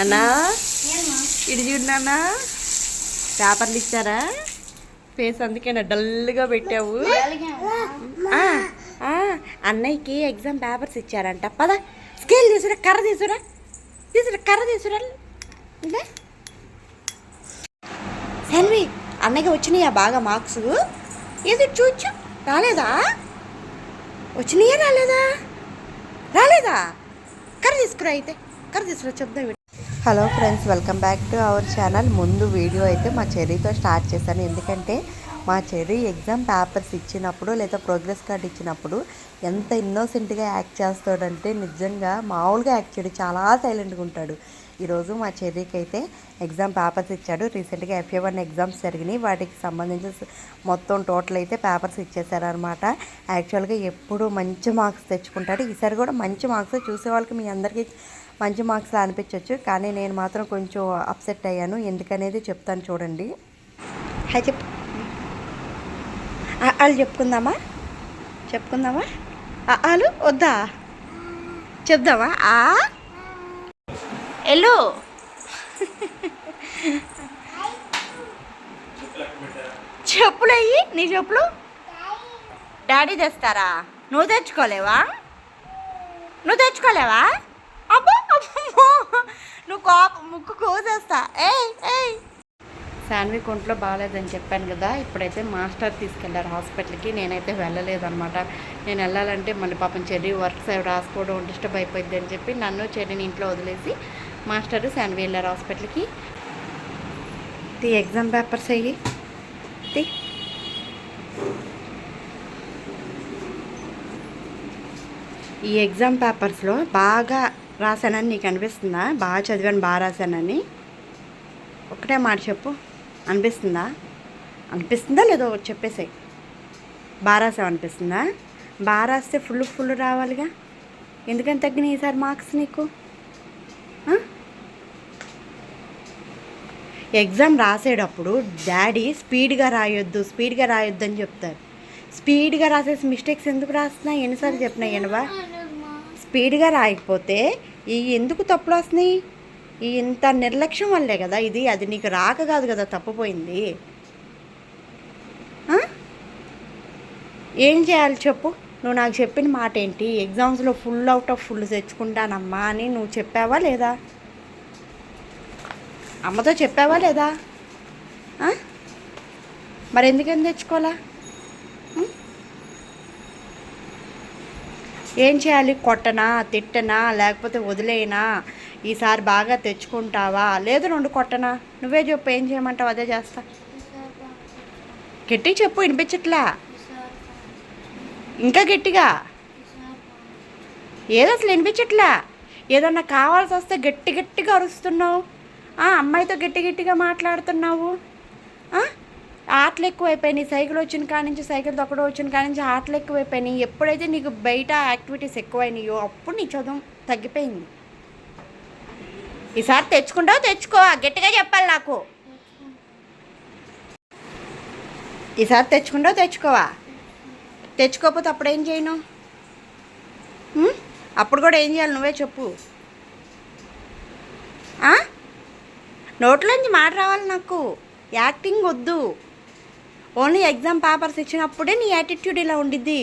అన్నా? ఇటు చూడన్నా పేపర్లు ఇచ్చారా? ఫేస్ అందుకేనా డల్గా పెట్టావు. అన్నయ్యకి ఎగ్జామ్ పేపర్స్ ఇచ్చారంట. పద. స్కేల్ తీసురా కర్ర తీసురా. తీసురా కర్ర తీసురా. ఇదే. సెన్వి అన్నయ్యకి వచ్చినాయా బాగా మార్క్స్ ఏది చూచు. రాలేదా? వచ్చినాయా రాలేదా? రాలేదా? కర్ర తీసుకురా అయితే. కర్ర తీసుకురా చెప్దాం hello friends welcome back to our channel. ముందు వీడియో అయితే మా చెర్రీతో స్టార్ట్ చేశాను. ఎందుకంటే మా చెర్రీ ఎగ్జామ్ పేపర్స్ ఇచ్చినప్పుడు లేదా ప్రోగ్రెస్ కార్డ్ ఇచ్చినప్పుడు ఎంత ఇన్నోసెంట్గా యాక్ట్ చేస్తాడంటే నిజంగా మామూలుగా యాక్ట్ చేయడు చాలా సైలెంట్గా ఉంటాడు. ఈరోజు మా చెర్రీకి అయితే ఎగ్జామ్ పేపర్స్ ఇచ్చాడు. రీసెంట్గా ఎఫ్ఏ వన్ ఎగ్జామ్స్ జరిగినాయి. వాటికి సంబంధించి మొత్తం టోటల్ అయితే పేపర్స్ ఇచ్చేసారనమాట యాక్చువల్గా ఎప్పుడు మంచి మార్క్స్ తెచ్చుకుంటాడు. ఈసారి కూడా మంచి మార్క్స్ చూసే వాళ్ళకి మీ అందరికీ మంచి మార్క్స్ అనిపించవచ్చు కానీ నేను మాత్రం కొంచెం అప్సెట్ అయ్యాను. ఎందుకనేది చెప్తాను చూడండి. హాయ్ చెప్ వాళ్ళు చెప్పుకుందామా? చెప్పుకుందామా? వాళ్ళు వద్దా? చెప్దామా? ఆ? ఎల్లో? చెప్పులు అయ్యి నీ చెప్పులు? డాడీ తెస్తారా? నువ్వు తెచ్చుకోలేవా? నువ్వు తెచ్చుకోలేవా? కోప ముక్కు కోసేస్తా. ఏయ్ ఏయ్. శాన్వి ఒంట్లో బాగాలేదని చెప్పాను కదా ఇప్పుడైతే మాస్టర్ తీసుకెళ్ళారు హాస్పిటల్కి. నేనైతే వెళ్ళలేదన్నమాట. నేను వెళ్ళాలంటే మళ్ళీ పాపం చెర్రీ వర్క్స్ అవి రాసుకోవడం డిస్టర్బ్ అయిపోయింది అని చెప్పి నన్ను చెర్రీని ఇంట్లో వదిలేసి మాస్టర్ శాన్వి వెళ్ళారు హాస్పిటల్కి. ది ఎగ్జామ్ పేపర్స్ అయ్యి. ది ఈ ఎగ్జామ్ పేపర్స్లో బాగా రాశానని నీకు అనిపిస్తుందా? బాగా చదివాను బాగా రాశానని. ఒకటే మాట చెప్పు. అనిపిస్తుందా? అనిపిస్తుందా లేదో చెప్పేసాయి. బాగా రాసావు అనిపిస్తుందా? బాగా రాస్తే ఫుల్ ఫుల్ రావాలిగా. ఎందుకని తగ్గినాయి ఈసారి మార్క్స్ నీకు? ఎగ్జామ్ రాసేటప్పుడు డాడీ స్పీడ్గా రాయొద్దు స్పీడ్గా రాయొద్దు అని చెప్తారు. స్పీడ్గా రాసేసి మిస్టేక్స్ ఎందుకు రాస్తున్నా ఎన్నిసార్లు చెప్పినా ఎనవా? స్పీడ్గా రాయకపోతే ఈ ఎందుకు తప్పులు వస్తున్నాయి? ఈ ఇంత నిర్లక్ష్యం వల్లే కదా ఇది అది నీకు రాక కాదు కదా తప్పిపోయింది. ఏం చేయాలి చెప్పు? నువ్వు నాకు చెప్పిన మాట ఏంటి ఎగ్జామ్స్లో ఫుల్ అవుట్ ఆఫ్ ఫుల్ తెచ్చుకుంటానమ్మా అని నువ్వు చెప్పావా లేదా? అమ్మతో చెప్పావా లేదా? ఆ? మరి ఎందుకని తెచ్చుకోవాలా ఏం చేయాలి? కొట్టనా? తిట్టనా? లేకపోతే వదిలేయనా? ఈసారి బాగా తెచ్చుకుంటావా? లేదు రెండు కొట్టనా? నువ్వే చెప్పు ఏం చేయమంటావు? అదే చేస్తా. గట్టి చెప్పు వినిపించట్లా. ఇంకా గట్టిగా. ఏదో అసలు వినిపించట్లా. ఏదన్నా కావాల్సి వస్తే గట్టి గట్టిగా అరుస్తున్నావు. ఆ, అమ్మాయితో గట్టి గట్టిగా మాట్లాడుతున్నావు. ఆ? ఆటలు ఎక్కువైపోయినాయి. సైకిల్ వచ్చిన కాడ నుంచి సైకిల్ తొక్కడం వచ్చిన కాడి నుంచి ఆటలు ఎక్కువైపోయినాయి. ఎప్పుడైతే నీకు బయట యాక్టివిటీస్ ఎక్కువైనాయో అప్పుడు నీ చదువు తగ్గిపోయింది. ఈసారి తెచ్చుకుంటావు తెచ్చుకో. గట్టిగా చెప్పాలి నాకు. ఈసారి తెచ్చుకుంటావు తెచ్చుకోవా? తెచ్చుకోకపోతే అప్పుడు ఏం చేయను? అప్పుడు కూడా ఏం చేయాలి? నువ్వే చెప్పు. నోట్లోంచి మాట రావాలి నాకు. యాక్టింగ్ వద్దు. ఓన్లీ ఎగ్జామ్ పేపర్స్ ఇచ్చినప్పుడే నీ యాటిట్యూడ్ ఇలా ఉండిద్ది.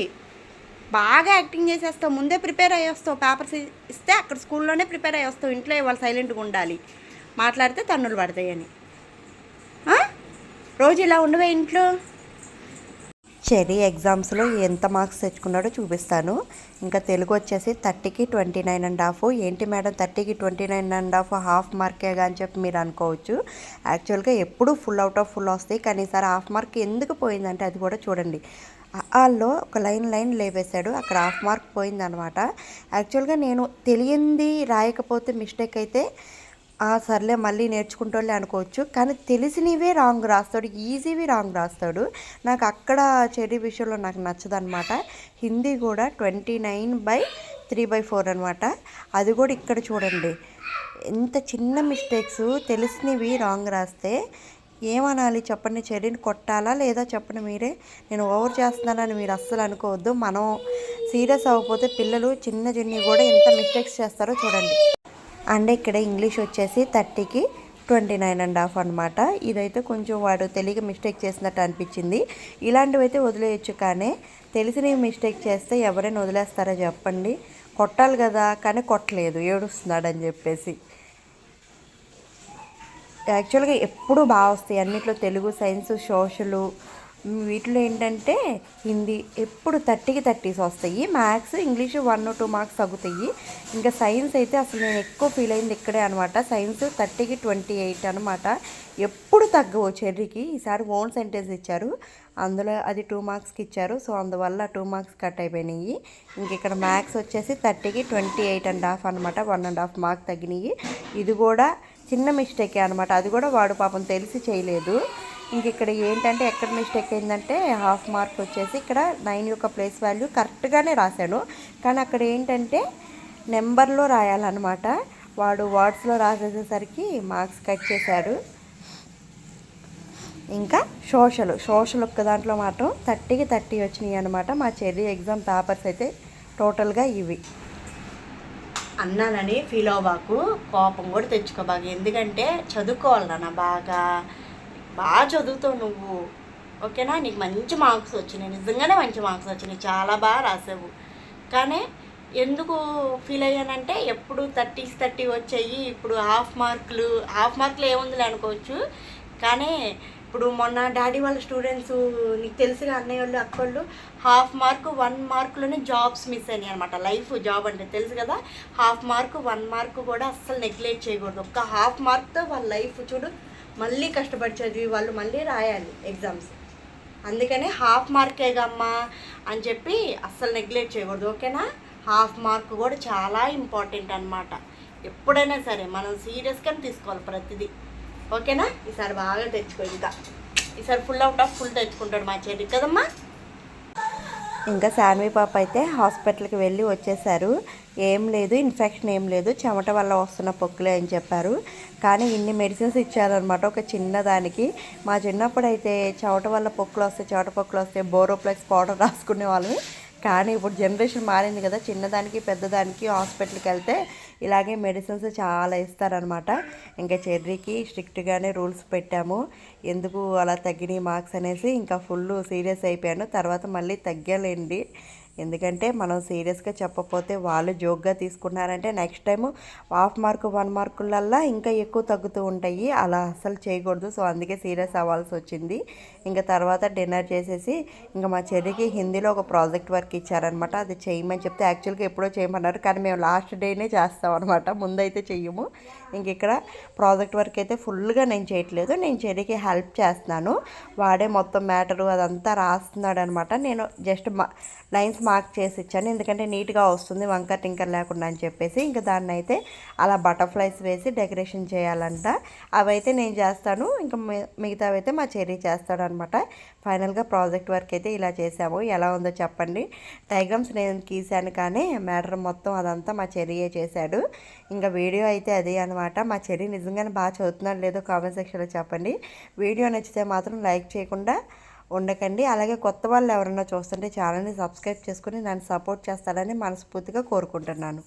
బాగా యాక్టింగ్ చేసేస్తావు ముందే ప్రిపేర్ అయ్యి వస్తావు పేపర్స్ ఇస్తే అక్కడ స్కూల్లోనే ప్రిపేర్ అయ్యి వస్తావు ఇంట్లో ఇవాళ సైలెంట్గా ఉండాలి. మాట్లాడితే తన్నులు పడతాయని. రోజు ఇలా ఉండవే ఇంట్లో? చెరీ ఎగ్జామ్స్లో ఎంత మార్క్స్ తెచ్చుకున్నాడో చూపిస్తాను. ఇంకా తెలుగు వచ్చేసి థర్టీకి ట్వంటీ నైన్ అండ్ హాఫ్. ఏంటి మేడం థర్టీకి twenty nine and half half మార్కేగా అని చెప్పి మీరు అనుకోవచ్చు. యాక్చువల్గా ఎప్పుడు ఫుల్ అవుట్ ఆఫ్ ఫుల్ వస్తాయి. కానీ ఈసారి హాఫ్ మార్క్ ఎందుకు పోయిందంటే అది కూడా చూడండి. వాళ్ళు ఒక లైన్ లైన్ లేవేశాడు అక్కడ హాఫ్ మార్క్ పోయిందనమాట యాక్చువల్గా నేను తెలియంది రాయకపోతే మిస్టేక్ అయితే సర్లే మళ్ళీ నేర్చుకుంటోళ్ళే అనుకోవచ్చు. కానీ తెలిసినవే రాంగ్ రాస్తాడు ఈజీవి రాంగ్ రాస్తాడు. నాకు అక్కడ చెర్రీ విషయంలో నాకు నచ్చదనమాట హిందీ కూడా twenty nine by three by four అనమాట అది కూడా ఇక్కడ చూడండి. ఎంత చిన్న మిస్టేక్స్ తెలిసినవి రాంగ్ రాస్తే ఏమనాలి? చెప్పండి చెర్రీని కొట్టాలా లేదా చెప్పండి మీరే? నేను ఓవర్ చేస్తున్నానని మీరు అస్సలు అనుకోవద్దు. మనం సీరియస్ అవ్వకపోతే పిల్లలు చిన్న చిన్నవి కూడా ఎంత మిస్టేక్స్ చేస్తారో చూడండి. అండ్ ఇక్కడ ఇంగ్లీష్ వచ్చేసి థర్టీకి ట్వంటీ నైన్ అండ్ హాఫ్ అనమాట ఇదైతే కొంచెం వాడు తెలియక మిస్టేక్ చేసినట్టు అనిపించింది. ఇలాంటివైతే వదిలేయచ్చు కానీ తెలిసిన మిస్టేక్ చేస్తే ఎవరైనా వదిలేస్తారో చెప్పండి. కొట్టాలి కదా కానీ కొట్టలేదు ఏడుస్తున్నాడని అని చెప్పేసి. యాక్చువల్గా ఎప్పుడు బాగా వస్తాయి. అన్నిట్లో తెలుగు సైన్స్ సోషలు వీటిలో ఏంటంటే హిందీ ఎప్పుడు థర్టీకి థర్టీస్ వస్తాయి. Maths English one two marks తగ్గుతాయి. ఇంకా సైన్స్ అయితే అసలు నేను ఎక్కువ ఫీల్ అయింది ఇక్కడే అనమాట సైన్స్ థర్టీకి ట్వంటీ ఎయిట్ అనమాట ఎప్పుడు తగ్గవు చెర్రీకి. ఈసారి ఓన్ సెంటెన్స్ ఇచ్చారు. అందులో అది టూ మార్క్స్కి ఇచ్చారు. సో అందువల్ల టూ మార్క్స్ కట్ అయిపోయినాయి. ఇంక ఇక్కడ మ్యాథ్స్ వచ్చేసి థర్టీకి ట్వంటీ ఎయిట్ అండ్ హాఫ్ అనమాట వన్ అండ్ హాఫ్ మార్క్ తగ్గినాయి. ఇది కూడా చిన్న మిస్టేకే అనమాట అది కూడా వాడు పాపం తెలిసి చేయలేదు. ఇంక ఇక్కడ ఏంటంటే ఎక్కడ మిస్టేక్ అయిందంటే హాఫ్ మార్క్ వచ్చేసి ఇక్కడ నైన్ యొక్క ప్లేస్ వాల్యూ కరెక్ట్గానే రాశాను కానీ అక్కడ ఏంటంటే నెంబర్లో రాయాలన్నమాట. వాడు వార్డ్స్లో రాసేసేసరికి మార్క్స్ కట్ చేశాడు. ఇంకా సోషల్ సోషల్ ఒక్క దాంట్లో మాత్రం థర్టీకి థర్టీ వచ్చినాయి అనమాట మా చెర్రీ ఎగ్జామ్ పేపర్స్ అయితే టోటల్గా ఇవి. అన్నానని ఫీల్ అవ్వబాకు కోపం కూడా తెచ్చుకోబాకు. ఎందుకంటే చదువుకోవాలి నాన్న బాగా? బాగా చదువుతావు నువ్వు. ఓకేనా? నీకు మంచి మార్క్స్ వచ్చినాయి. నిజంగానే మంచి మార్క్స్ వచ్చినాయి. చాలా బాగా రాసావు. కానీ ఎందుకు ఫీల్ అయ్యానంటే ఎప్పుడు థర్టీస్ థర్టీ వచ్చాయి. ఇప్పుడు హాఫ్ మార్కులు హాఫ్ మార్కులు ఏముందిలే అనుకోవచ్చు. కానీ ఇప్పుడు మొన్న డాడీ వాళ్ళ స్టూడెంట్స్ నీకు తెలుసుగా అన్నయ్య వాళ్ళు అక్కోళ్ళు హాఫ్ మార్క్ వన్ మార్క్లోనే జాబ్స్ మిస్ అయినాయి అనమాట లైఫ్ జాబ్ అంటే తెలుసు కదా? హాఫ్ మార్క్ వన్ మార్క్ కూడా అస్సలు నెగ్లెక్ట్ చేయకూడదు. ఒక్క హాఫ్ మార్క్తో వాళ్ళ లైఫ్ చూడు మళ్ళీ కష్టపడి చదివి వాళ్ళు మళ్ళీ రాయాలి ఎగ్జామ్స్ అందుకనే హాఫ్ మార్కేగమ్మా అని చెప్పి అస్సలు నెగ్లెక్ట్ చేయకూడదు ఓకేనా? హాఫ్ మార్క్ కూడా చాలా ఇంపార్టెంట్ అనమాట ఎప్పుడైనా సరే మనం సీరియస్గానే తీసుకోవాలి ప్రతిదీ. ఓకేనా? ఈసారి బాగా తెచ్చుకో ఇంకా. ఈసారి ఫుల్ అవుట్ ఆఫ్ ఫుల్ తెచ్చుకుంటాడు మా చెల్లి. కదమ్మా? ఇంకా శాన్వి పాప అయితే హాస్పిటల్కి వెళ్ళి వచ్చేసారు. ఏం లేదు ఇన్ఫెక్షన్ ఏం లేదు. చెమట వల్ల వస్తున్న పొక్కులే అని చెప్పారు. కానీ ఇన్ని మెడిసిన్స్ ఇచ్చారనమాట ఒక చిన్నదానికి. మా చిన్నప్పుడు అయితే చెమట వల్ల పొక్కులు వస్తాయి చెమట పొక్కులు వస్తాయి బోరోప్లెక్స్ పౌడర్ రాసుకునే వాళ్ళని కానీ ఇప్పుడు జనరేషన్ మారింది కదా చిన్నదానికి పెద్దదానికి హాస్పిటల్కి వెళ్తే ఇలాగే మెడిసిన్స్ చాలా ఇస్తారనమాట ఇంకా చెర్రీకి స్ట్రిక్ట్గానే రూల్స్ పెట్టాము. ఎందుకు అలా తగ్గినాయి మార్క్స్ అనేసి ఇంకా ఫుల్ సీరియస్ అయిపోయాను. తర్వాత మళ్ళీ తగ్గలేండి. ఎందుకంటే మనం సీరియస్గా చెప్పపోతే వాళ్ళు జోక్గా తీసుకున్నారంటే next time half mark one మార్కులల్లా ఇంకా ఎక్కువ తగ్గుతూ ఉంటాయి. అలా అస్సలు చేయకూడదు. సో అందుకే సీరియస్ అవ్వాల్సి వచ్చింది. ఇంకా తర్వాత డిన్నర్ చేసేసి ఇంకా మా చెర్రికి హిందీలో ఒక ప్రాజెక్ట్ వర్క్ ఇచ్చారనమాట. అది చేయమని చెప్తే యాక్చువల్గా ఎప్పుడో చేయమన్నారు. కానీ మేము లాస్ట్ డేనే చేస్తాం అనమాట. ముందైతే చెయ్యము. ఇంక ఇక్కడ ప్రాజెక్ట్ వర్క్ అయితే ఫుల్గా నేను చేయట్లేదు. నేను చెర్రికి హెల్ప్ చేస్తున్నాను. వాడే మొత్తం మ్యాటరు అదంతా రాస్తున్నాడు అనమాట నేను జస్ట్ మా లైన్స్ మార్క్ చేసి ఇచ్చాను. ఎందుకంటే నీట్గా వస్తుంది వంకర్ టింకర్ లేకుండా అని చెప్పేసి ఇంకా దాన్ని అయితే అలా బటర్ఫ్లైస్ వేసి డెకరేషన్ చేయాలంట. అవైతే నేను చేస్తాను. ఇంకా మిగతావి అయితే మా చెర్రీ చేస్తాడు అనమాట ఫైనల్గా ప్రాజెక్ట్ వర్క్ అయితే ఇలా చేసాము. ఎలా ఉందో చెప్పండి. డయాగ్రామ్స్ నేను గీసాను కానీ మ్యాటర్ మొత్తం అదంతా మా చెర్రీయే చేశాడు. ఇంకా వీడియో అయితే అదే అనమాట. మా చెర్రీ నిజంగానే బాగా చదువుతున్నాడు లేదో కామెంట్ సెక్షన్లో చెప్పండి. వీడియో నచ్చితే మాత్రం లైక్ చేయకుండా ఉండకండి. అలాగే కొత్త వాళ్ళు ఎవరైనా చూస్తుంటే ఛానల్ని సబ్స్క్రైబ్ చేసుకుని నన్ను సపోర్ట్ చేస్తారని మనస్ఫూర్తిగా కోరుకుంటున్నాను.